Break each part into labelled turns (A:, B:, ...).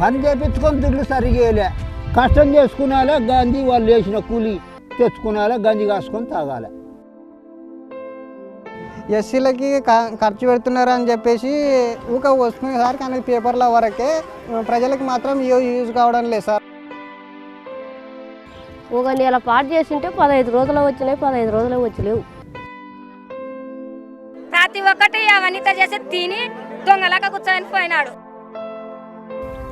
A: పని చేపించుకొని దుడ్లు సరిగేయలే. కష్టం చేసుకునేలా గాంధీ వాళ్ళు వేసిన కూలి తెచ్చుకునేలా గంజి కాసుకొని తాగాలి.
B: ఎస్సీలకి ఖర్చు పెడుతున్నారు అని చెప్పేసి ఊక వస్తున్నాయి సార్ కానీ పేపర్ల వరకే ప్రజలకు మాత్రం యూజ్ కావడం లేదు సార్.
C: ఒక నెల పాటు చేసింటే పదహైదు రోజులు వచ్చినాయి పదహైదు రోజులు వచ్చలేవు.
D: ప్రతి ఒక్కటి అవన్నీతో చేసి తిని దొంగలాగా కూర్చొని పోయినాడు.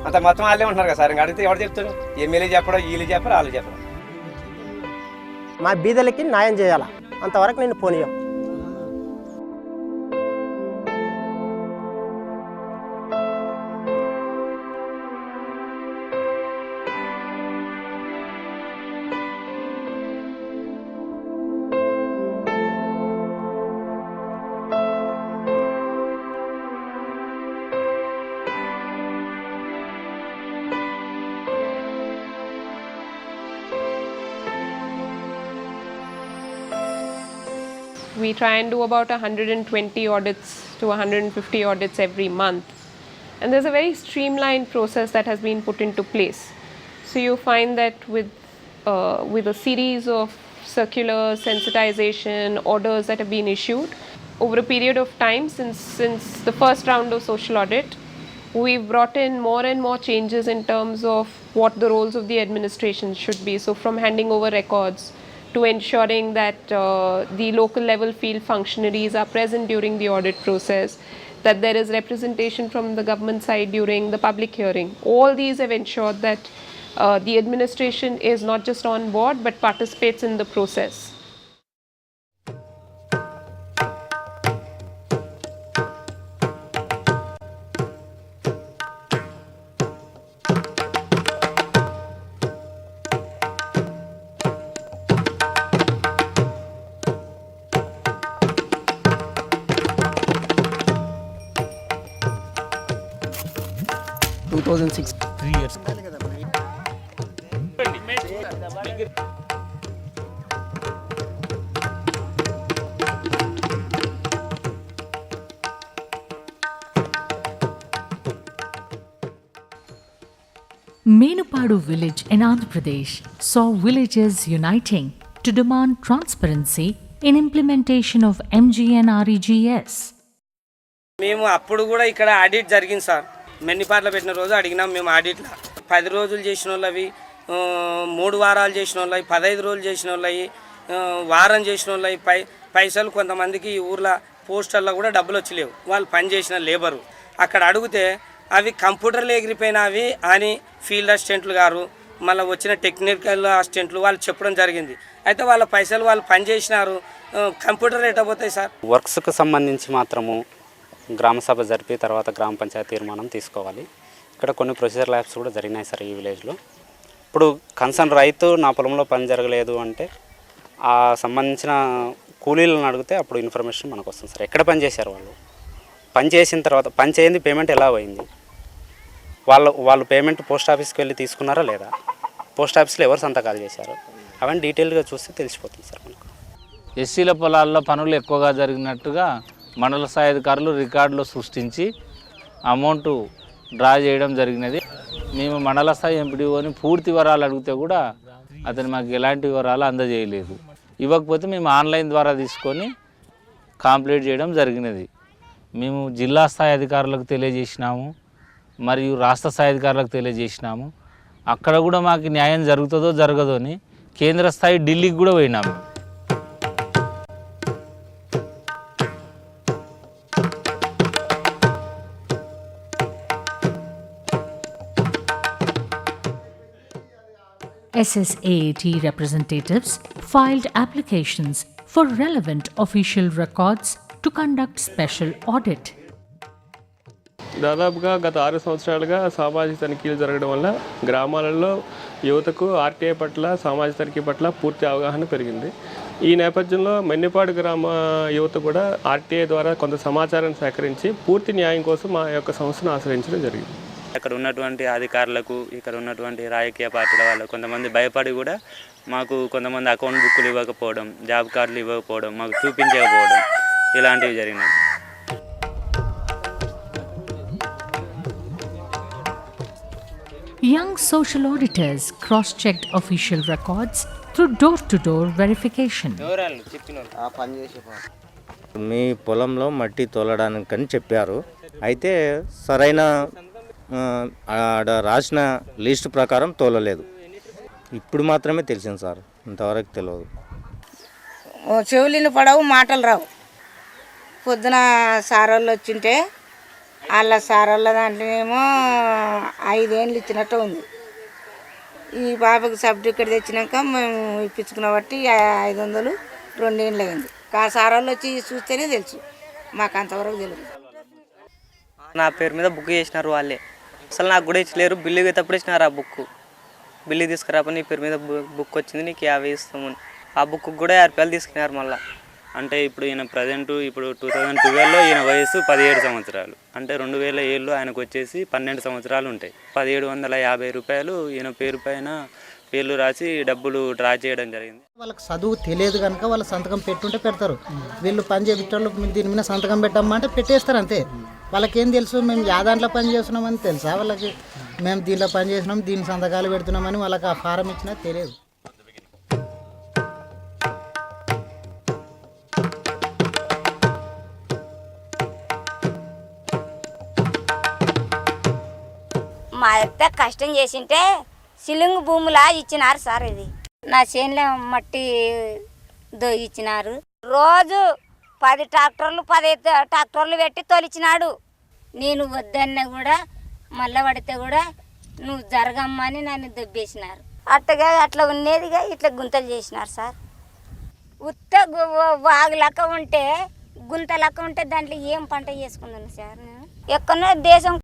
E: అంత మొత్తం వాళ్ళే ఉంటున్నారు కదా సార్. ఇంకా అడిగితే ఎవరు చెప్తారు? ఎమ్మెల్యే చెప్పడం వీళ్ళు చెప్పరు వాళ్ళు చెప్పరు.
F: మా బీదలకి న్యాయం చేయాలా? అంతవరకు నేను పోనీయం.
G: We try and do about 120 audits to 150 audits every month. And there's a very streamlined process that has been put into place. So you find that with, uh, with a series of circulars, sensitization, orders that have been issued over a period of time since, since the first round of social audit, we've brought in more and more changes in terms of what the roles of the administration should be. So, from handing over records to ensuring that uh, the local level field functionaries are present during the audit process, that there is representation from the government side during the public hearing. All these have ensured that uh, the administration is not just on board but participates in the process.
F: Thousand six
H: Menupadu village in Andhra Pradesh saw villagers uniting to demand transparency in implementation of MGNREGS.
E: మేము అప్పుడు కూడా ఇక్కడ audit జరిగింది sir మెన్నిపాట్ల పెట్టిన రోజు అడిగినాం మేము ఆడిట్లో. పది రోజులు చేసిన వాళ్ళవి మూడు వారాలు చేసిన వాళ్ళవి పదహైదు రోజులు చేసిన వాళ్ళవి వారం చేసిన వాళ్ళవి పై పైసలు కొంతమందికి ఈ ఊర్లో పోస్టర్లో కూడా డబ్బులు వచ్చలేవు. వాళ్ళు పనిచేసిన లేబరు. అక్కడ అడిగితే అవి కంప్యూటర్లు ఎగిరిపోయినవి అని ఫీల్డ్ అసిస్టెంట్లు గారు మళ్ళీ వచ్చిన టెక్నికల్ అసిస్టెంట్లు వాళ్ళు చెప్పడం జరిగింది. అయితే వాళ్ళ పైసలు వాళ్ళు పనిచేసినారు కంప్యూటర్ ఎట్ట పోతాయి సార్?
I: వర్క్స్కు సంబంధించి మాత్రము గ్రామ సభ జరిపి తర్వాత గ్రామ పంచాయతీ తీర్మానం తీసుకోవాలి. ఇక్కడ కొన్ని ప్రొసీజర్ ల్యాబ్స్ కూడా జరిగినాయి సార్ ఈ విలేజ్లో. ఇప్పుడు కన్సర్న్ రైతు నా పొలంలో పని జరగలేదు అంటే ఆ సంబంధించిన కూలీలను అడిగితే అప్పుడు ఇన్ఫర్మేషన్ మనకు వస్తుంది సార్. ఎక్కడ పని చేశారు వాళ్ళు? పని చేసిన తర్వాత పని పేమెంట్ ఎలా పోయింది? వాళ్ళు వాళ్ళు పేమెంట్ పోస్ట్ ఆఫీస్కి వెళ్ళి తీసుకున్నారా లేదా? పోస్ట్ ఆఫీస్లో ఎవరు సంతకాలు చేశారు? అవన్నీ డీటెయిల్గా చూస్తే తెలిసిపోతుంది సార్ మనకు.
J: ఎస్సీల పొలాల్లో పనులు ఎక్కువగా జరిగినట్టుగా మండల స్థాయి అధికారులు రికార్డులు సృష్టించి అమౌంట్ డ్రా చేయడం జరిగినది. మేము మండల స్థాయి ఎంపీడీఓని పూర్తి వివరాలు అడిగితే కూడా అతను మాకు ఎలాంటి వివరాలు అందజేయలేదు. ఇవ్వకపోతే మేము ఆన్లైన్ ద్వారా తీసుకొని కంప్లీట్ చేయడం జరిగినది. మేము జిల్లా స్థాయి అధికారులకు తెలియజేసినాము మరియు రాష్ట్ర స్థాయి అధికారులకు తెలియజేసినాము. అక్కడ కూడా మాకు న్యాయం జరుగుతుందో జరగదో అని కేంద్ర స్థాయి ఢిల్లీకి కూడా పోయినాము.
H: SSAAT representatives filed applications for relevant official records to conduct special audit.
K: దాదాపుగా గత ఆరు సంవత్సరాలుగా సామాజిక తనిఖీలు జరగడం వల్ల గ్రామాలలో యువతకు ఆర్టీఐ పట్ల సామాజిక తనిఖీ పట్ల పూర్తి అవగాహన పెరిగింది ఈ నేపథ్యంలో మెన్నిపాడు గ్రామ యువత కూడా ఆర్టీఐ ద్వారా కొంత సమాచారాన్ని సేకరించి పూర్తి న్యాయం కోసం మా యొక్క సంస్థను ఆశ్రయించడం జరిగింది
I: అక్కడ ఉన్నటువంటి అధికారులకు ఇక్కడ ఉన్నటువంటి రాజకీయ పార్టీల వాళ్ళు కొంతమంది భయపడి కూడా మాకు కొంతమంది అకౌంట్ బుక్కులు ఇవ్వకపోవడం జాబ్ కార్డులు ఇవ్వకపోవడం మాకు చూపించకపోవడం ఇలాంటివి జరిగినాయి.
H: Young social auditors cross checked official records through door to door verification.
L: మీ పొలంలో మట్టి తోలడానికని చెప్పారు. అయితే సరైన ఆడ రాసిన లిస్ట్ ప్రకారం తోలలేదు. ఇప్పుడు మాత్రమే తెలిసింది సార్. ఇంతవరకు తెలియదు
M: చెవులిని పడవు మాటలు రావు. పొద్దున సారోళ్ళు వచ్చింటే వాళ్ళ సారోళ్ళ దాంట్లోనేమో ఐదేళ్ళు ఇచ్చినట్టు ఉంది. ఈ బాబాకి సర్టిఫికెట్ తెచ్చినాక మేము ఇప్పించుకున్న బట్టి ఐదు వందలు రెండేళ్ళు అయింది. ఆ సారోళ్ళు వచ్చి చూస్తేనే తెలుసు. మాకు అంతవరకు తెలియదు
N: నా పేరు మీద బుక్ చేసినారు వాళ్ళే. అసలు నాకు కూడా ఇచ్చలేరు. బిల్లు ఎప్పుడు ఇచ్చినారు ఆ బుక్ బిల్లు తీసుకురాపని నీ పేరు మీద బుక్ వచ్చింది నీకు యాభై ఇస్తామని ఆ బుక్ కూడా యాభై రూపాయలు తీసుకున్నారు మళ్ళీ.
I: అంటే ఇప్పుడు ఈయన ప్రజెంట్ ఇప్పుడు టూ థౌజండ్ ట్వెల్వ్లో ఈయన వయసు పదిహేడు సంవత్సరాలు. అంటే రెండు వేల ఏళ్ళు ఆయనకు వచ్చేసి పన్నెండు సంవత్సరాలు ఉంటాయి. పదిహేడు వందల యాభై రూపాయలు ఈయన పేరు పైన పేర్లు రాసి డబ్బులు డ్రా చేయడం జరిగింది.
B: వాళ్ళకి చదువు తెలియదు కనుక వాళ్ళు సంతకం పెట్టుంటే పెడతారు. వీళ్ళు పని మీరు దీని మీద సంతకం పెట్టమ్మా అంటే పెట్టేస్తారు అంతే. వాళ్ళకి ఏం తెలుసు? మేము యా దాంట్లో పని చేస్తున్నామని తెలుసా వాళ్ళకి? మేము దీంట్లో పని చేసినాం దీని సంతకాలు పెడుతున్నామని వాళ్ళకి ఆ ఫారం ఇచ్చినా తెలియదు.
D: మా అత్త కష్టం చేసింటే సిలింగ్ భూములా ఇచ్చినారు సార్ ఇది. నా చేనులో మట్టి దో ఇచ్చినారు. రోజు పది ట్రాక్టర్లు పది ట్రాక్టర్లు పెట్టి తొలిచినాడు. నేను వద్దన్నా కూడా మళ్ళా పడితే కూడా నువ్వు జరగమ్మని నన్ను దొబ్బేసినారు. అట్టగా అట్లా ఉండేదిగా ఇట్లా గుంతలు చేసినారు సార్. ఉత్త వాగు లెక్క ఉంటే గుంత లెక్క ఉంటే దాంట్లో ఏం పంట చేసుకుందాను సార్ నేను? ఎక్కడో దేశం